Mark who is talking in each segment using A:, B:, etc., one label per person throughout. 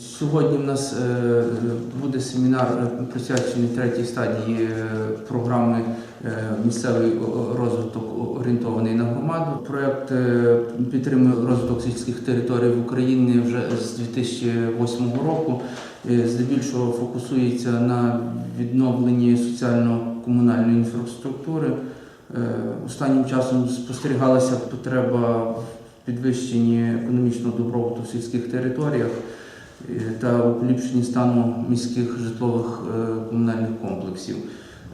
A: Сьогодні в нас е, буде семінар е, присвячений третій стадії е, програми місцевий розвиток орієнтований на громаду. Проект підтримує розвиток сільських територій в Україні вже з 2008 року. Здебільшого фокусується на відновленні соціально-комунальної інфраструктури. Останнім часом спостерігалася потреба в підвищенні економічного добробуту в сільських територіях та у поліпшенні стану міських житлових е, комунальних комплексів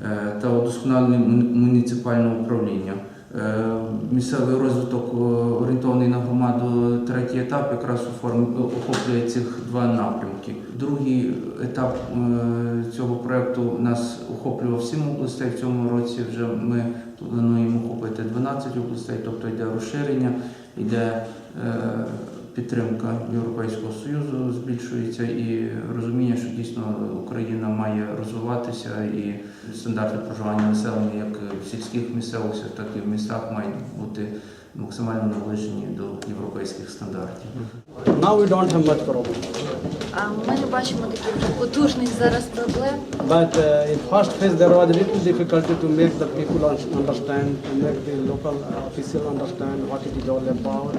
A: е, та удосконаленні муніципального управління. Е, Місцевий розвиток е, орієнтований на громаду третій етап якраз оформ- охоплює цих два напрямки. Другий етап е, цього проекту нас охоплював сім областей. В цьому році вже ми плануємо охопити 12 областей, тобто йде розширення, йде е, підтримка Європейського Союзу збільшується і розуміння, що дійсно Україна має розвиватися і стандарти проживання населення як в сільських місцевостях, так і в містах мають бути максимально наближені до європейських стандартів.
B: Now we don't have much problem.
C: А ми не бачимо таких вже потужних зараз проблем.
B: But uh, in first phase there was a little difficulty to make the people un- understand, to make the local uh, official understand what it is all about.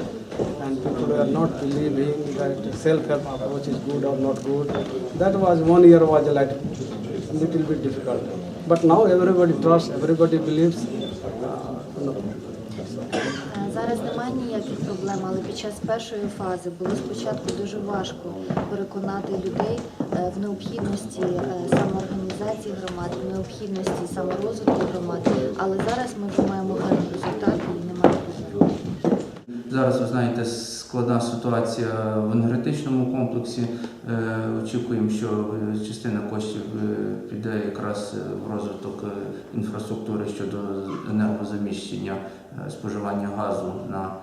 B: And people were not believing that self-help approach is good or not good. That was one year was like a little bit difficult. But now everybody trusts, everybody believes. Uh, no.
C: Зараз немає ніяких проблем, але під час першої фази було спочатку дуже важко переконати людей е, в необхідності е, самоорганізації громад, в необхідності саморозвитку громад. Але зараз ми вже маємо гарні результати і немає проблем.
A: Зараз ви знаєте складна ситуація в енергетичному комплексі. Е, Очікуємо, що е, частина коштів е, піде якраз в розвиток інфраструктури щодо енергозаміщення споживання газу на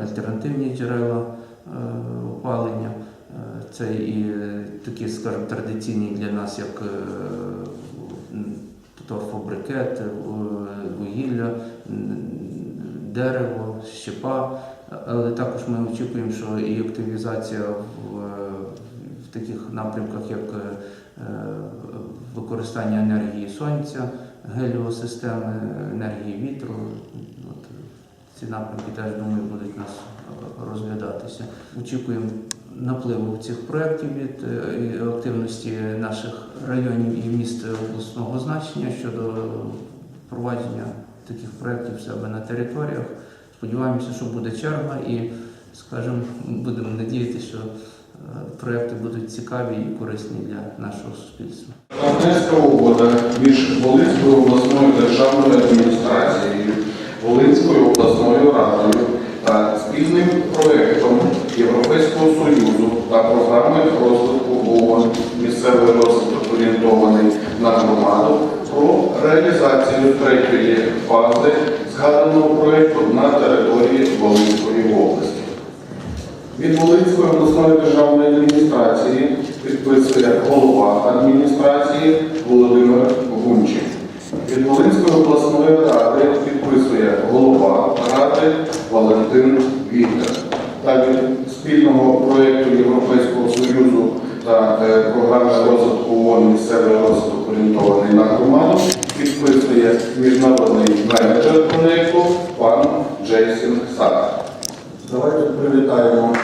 A: альтернативні джерела опалення. Це і такі, скажімо, традиційні для нас, як торфобрикет, вугілля, дерево, щепа. Але також ми очікуємо, що і активізація в, в таких напрямках, як е, використання енергії сонця, геліосистеми, енергії вітру. От, ці напрямки теж думаю будуть нас е, розглядатися. Очікуємо напливу цих проєктів від е, активності наших районів і міст обласного значення щодо впровадження таких проєктів себе на територіях. Сподіваємося, що буде черга і, скажімо, будемо надіятися, що е, проєкти будуть цікаві і корисні для нашого суспільства.
D: Партнерська угода між Волинською обласною державною адміністрацією, Волинською обласною радою та спільним проєктом Європейського Союзу та програми розвитку ООН місцевий розвиток орієнтований на громаду про реалізацію третьої фази згаданого проєкту на території Волинської області. Від Волинської обласної державної адміністрації підписує голова адміністрації Володимир Гунчик. Від Волинської обласної ради підписує голова ради Валентин Вітер. Та від та е, програми розвитку ООН місцевий розвиток орієнтований на громаду, підписує міжнародний менеджер проєкту пан Джейсон Сак. Давайте привітаємо.